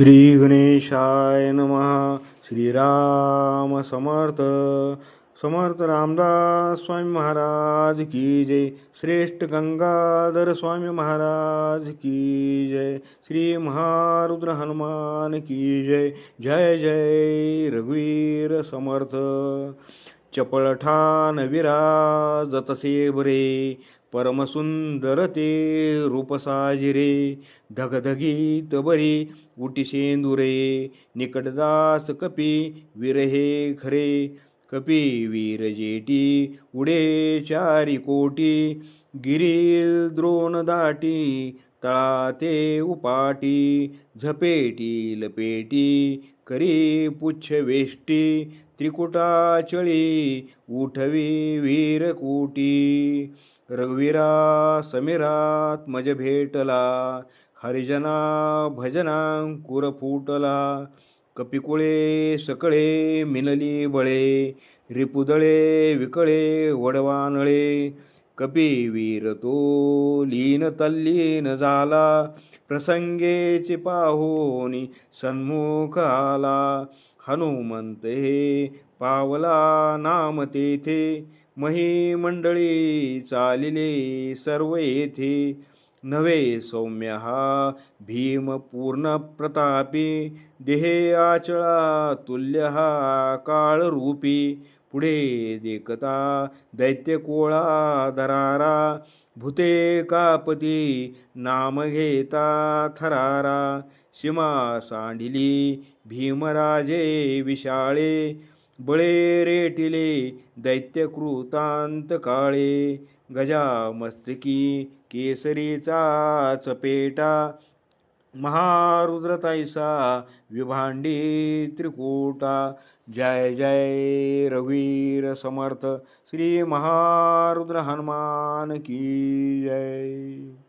श्री गणेशाय नमः। श्रीराम समर्थ। समर्थ रामदास स्वामी महाराज की जय। श्रेष्ठ गंगाधर स्वामी महाराज की जय। श्री महारुद्र हनुमान की जय। जय जय रघुवीर समर्थ। चपळठान विराजतसे बरे परमसुंदर ते रूपसाजिरे धगधगीत बरी उटी निकटदास कपी विरहे खरे कपी वीर जेटी उडे चारी कोटी गिरी द्रोण दाटी तळाते उपाटी झपेटी लपेटी करी पुच्छ वेष्टी त्रिकुटाचळी उठवी वीरकोटी रघुवीरा समीरात मज भेटला हरिजना भजनांकुर फुटला कपिकुळे सकळे मिनली बळे रिपुदळे विकळे वडवानळे कपी वीर तो लीन तल्लीन झाला प्रसंगेचे पाहोनी सन्मुख आला हनुमंत हे पावला नाम तेथे मही मंडळी चालिले सर्व येथे. नवे सौम्य हा भीम पूर्ण प्रतापी. देहे आचळा तुल्य हा काळ रूपी पुढे देखता दैत्य कोळा दरारा. भूते कापती नाम घेता थरारा. सीमा सांडिली भीमराजे विशाळे. बळे रेटिले दैत्यकृतांत काळे. गजा मस्तकी केसरीचा चपेटा. महारुद्रताईसा विभांडी त्रिकूटा. जय जय रघुवीर समर्थ. श्री महारुद्र हनुमान की जय.